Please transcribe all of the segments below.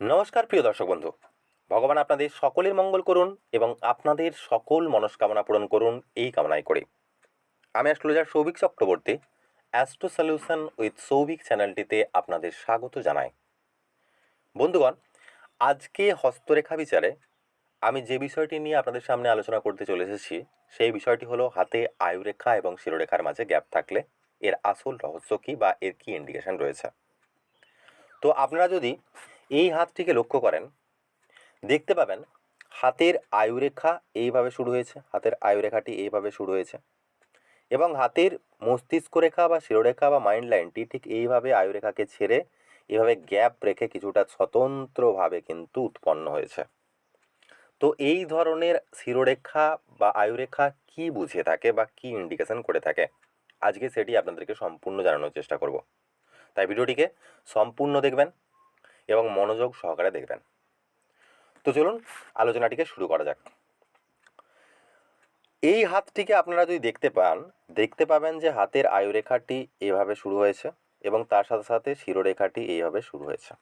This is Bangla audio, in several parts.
নমস্কার, প্রিয় দর্শক বন্ধু। ভগবান আপনাদের সকলের মঙ্গল করুন এবং আপনাদের সকল মনস্কামনা পূরণ করুন এই কামনাই করে। আমি astrologer Souvik Chakraborty, astro solution with Souvik চ্যানেলটিতে আপনাদের স্বাগত জানাই। বন্ধুগণ, আজকে হস্তরেখা বিচারে আমি যে বিষয়টি নিয়ে আপনাদের সামনে আলোচনা করতে চলে এসেছি, সেই বিষয়টি হলো হাতে আয়ুরেখা এবং শিরোরেখার মাঝে গ্যাপ থাকলে এর আসল রহস্য কী বা এর কী ইন্ডিকেশন রয়েছে। তো আপনারা যদি এই হাতটিকে লক্ষ্য করেন। দেখতে পাবেন হাতের আয়ুরেখা এইভাবে শুরু হয়েছে, হাতের আয়ুরেখাটি এইভাবে শুরু হয়েছে এবং হাতের মস্তিষ্ক রেখা বা শিরোরেখা বা মাইন্ড লাইনটি ঠিক এইভাবে আয়ুরেখাকে ছেড়ে এভাবে গ্যাপ রেখে কিছুটা স্বতন্ত্রভাবে কিন্তু উৎপন্ন হয়েছে। তো এই ধরনের শিরোরেখা বা আয়ুরেখা কি বুঝে থাকে বা কি ইন্ডিকেশন করে থাকে? আজকে সেটি আপনাদেরকে সম্পূর্ণ জানানোর চেষ্টা করব। তাই ভিডিওটিকে সম্পূর্ণ দেখবেন এবং মনোযোগ সহকারে দেখবেন। তো চলুন আলোচনাটিকে শুরু করা যাক। এই হাতটিকে আপনারা যদি দেখতে পান, দেখতে পাবেন যে হাতের আয়ুরেখাটি এভাবে শুরু হয়েছে এবং তার সাথে সাথে শিরোরেখাটি এইভাবে শুরু হয়েছে।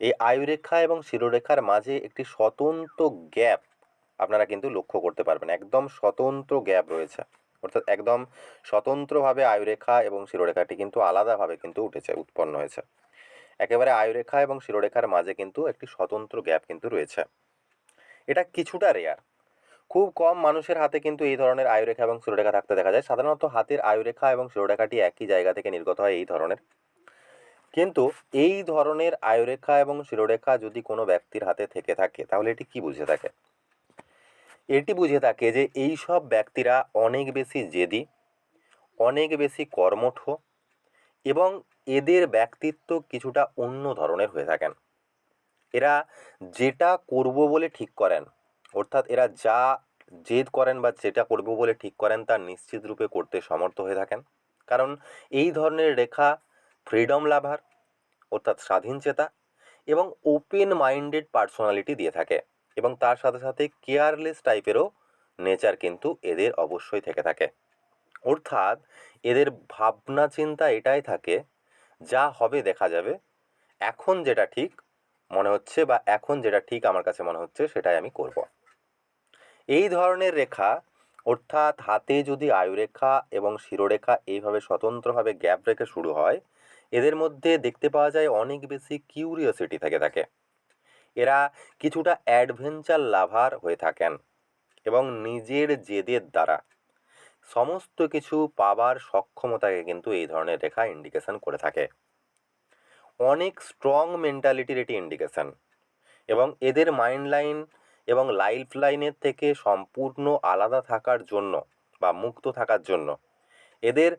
এই আয়ুরেখা এবং শিরোরেখার মাঝে একটি স্বতন্ত্র গ্যাপ আপনারা কিন্তু লক্ষ্য করতে পারবেন। একদম স্বতন্ত্র গ্যাপ রয়েছে। অর্থাৎ একদম স্বতন্ত্রভাবে আয়ুরেখা এবং শিরোরেখাটি কিন্তু আলাদাভাবে কিন্তু উঠেছে, উৎপন্ন হয়েছে। একেবারে আয়ুরেখা এবং শিরোরেখার মাঝে কিন্তু একটি স্বতন্ত্র গ্যাপ কিন্তু রয়েছে। এটা কিছুটা রেয়ার খুব কম মানুষের হাতে কিন্তু এই ধরনের আয়ুরেখা এবং শিরোরেখা থাকতে দেখা যায়। সাধারণত হাতের আয়ুরেখা এবং শিরোরেখাটি একই জায়গা থেকে নির্গত হয় এই ধরনের। কিন্তু এই ধরনের আয়ুরেখা এবং শিরোরেখা যদি কোনো ব্যক্তির হাতে থেকে থাকে, তাহলে এটি কি বুঝে থাকে? এটি বুঝে থাকে যে এই সব ব্যক্তিরা অনেক বেশি জেদি, অনেক বেশি কর্মঠ এবং এদের ব্যক্তিত্ব কিছুটা অন্য ধরনের হয়ে থাকেন। এরা যেটা করব বলে ঠিক করেন, অর্থাৎ এরা যা জেদ করেন বা যেটা করব বলে ঠিক করেন তা নিশ্চিত রূপে করতে সমর্থ হয়ে থাকেন। কারণ এই ধরনের রেখা ফ্রিডম লাভার, অর্থাৎ স্বাধীন চেতা এবং ওপেন মাইন্ডেড পার্সোনালিটি দিয়ে থাকে এবং তার সাথে সাথে কেয়ারলেস টাইপেরও নেচার কিন্তু এদের অবশ্যই থেকে থাকে। অর্থাৎ এদের ভাবনা চিন্তা এটাই থাকে, যা হবে দেখা যাবে। এখন যেটা ঠিক মনে হচ্ছে বা এখন যেটা ঠিক আমার কাছে মনে হচ্ছে সেটাই আমি করব। এই ধরনের রেখা, অর্থাৎ হাতে যদি আয়ুরেখা এবং শিরোরেখা এইভাবে স্বতন্ত্রভাবে গ্যাপ রেখে শুরু হয়, এদের মধ্যে দেখতে পাওয়া যায় অনেক বেশি কিউরিওসিটি থেকে থাকে। এরা কিছুটা অ্যাডভেঞ্চার লাভার হয়ে থাকেন এবং নিজের জেদের দ্বারা। সমস্ত কিছু পাবার সক্ষমতাকে কিন্তু এই ধরনের রেখা ইন্ডিকেশন করে থাকে। অনেক স্ট্রং মেন্টালিটির এটি ইন্ডিকেশন এবং এদের মাইন্ড লাইন এবং লাইফ লাইনের থেকে সম্পূর্ণ আলাদা থাকার জন্য বা মুক্ত থাকার জন্য এদের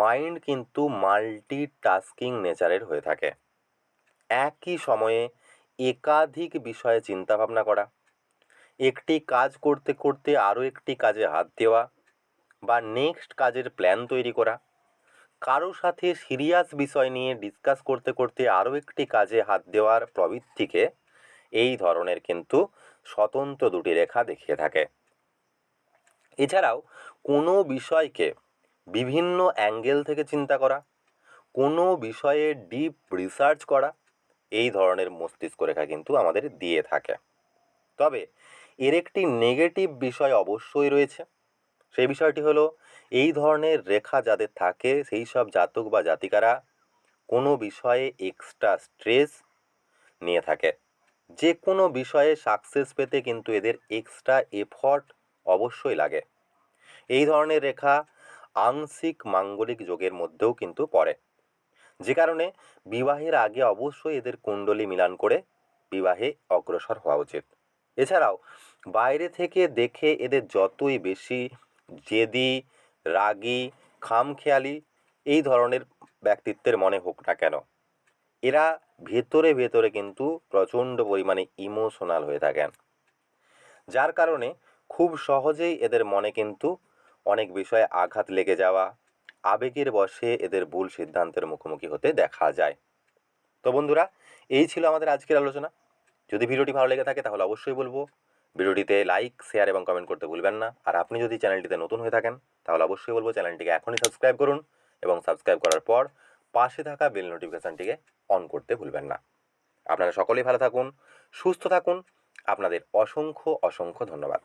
মাইন্ড কিন্তু মাল্টি টাস্কিং নেচারের হয়ে থাকে। একই সময়ে একাধিক বিষয়ে চিন্তাভাবনা করা, একটি কাজ করতে করতে আরও একটি কাজে হাত দেওয়া বা নেক্সট কাজের প্ল্যান তৈরি করা। কারও সাথে সিরিয়াস বিষয় নিয়ে ডিসকাস করতে করতে আরও একটি কাজে হাত দেওয়ার প্রবৃত্তিকে এই ধরনের কিন্তু স্বতন্ত্র দুটি রেখা দেখিয়ে থাকে। এছাড়াও কোনো বিষয়কে বিভিন্ন অ্যাঙ্গেল থেকে চিন্তা করা, কোনো বিষয়ে ডিপ রিসার্চ করা, এই ধরনের মস্তিষ্ক রেখা কিন্তু আমাদের দিয়ে থাকে। তবে এর একটি নেগেটিভ বিষয় অবশ্যই রয়েছে। সেই বিষয়টি হলো, এই ধরনের রেখা যাদের থাকে, সেই সব জাতক বা জাতিকারা কোনো বিষয়ে এক্সট্রা স্ট্রেস নিয়ে থাকে। যে কোনো বিষয়ে সাকসেস পেতে কিন্তু এদের এক্সট্রা এফর্ট অবশ্যই লাগে। এই ধরনের রেখা আংশিক মাঙ্গলিক যোগের মধ্যেও কিন্তু পড়ে। যে কারণে বিবাহের আগে অবশ্যই এদের কুণ্ডলী মিলান করে বিবাহে অগ্রসর হওয়া উচিত। এছাড়াও, বাইরে থেকে দেখে এদের যতই বেশি জেদি, রাগী, খামখেয়ালি এই ধরনের ব্যক্তিত্বের মনে হোক না কেন। এরা ভেতরে ভেতরে কিন্তু প্রচণ্ড পরিমাণে ইমোশনাল হয়ে থাকেন। যার কারণে খুব সহজেই এদের মনে কিন্তু অনেক বিষয়ে আঘাত লেগে যাওয়া, আবেগের বশে এদের ভুল সিদ্ধান্তের মুখোমুখি হতে দেখা যায়। তো বন্ধুরা, এই ছিল আমাদের আজকের আলোচনা। যদি ভিডিওটি ভালো লেগে থাকে তাহলে অবশ্যই বলব ভিডিওটিতে লাইক শেয়ার এবং কমেন্ট করতে ভুলবেন না। আর আপনি যদি চ্যানেলটিতে নতুন হয়ে থাকেন, তাহলে অবশ্যই বলব চ্যানেলটিকে এখনই সাবস্ক্রাইব করুন এবং সাবস্ক্রাইব করার পর পাশে থাকা বেল নোটিফিকেশানটিকে অন করতে ভুলবেন না। আপনারা সকলেই ভালো থাকুন, সুস্থ থাকুন। আপনাদের অসংখ্য অসংখ্য ধন্যবাদ।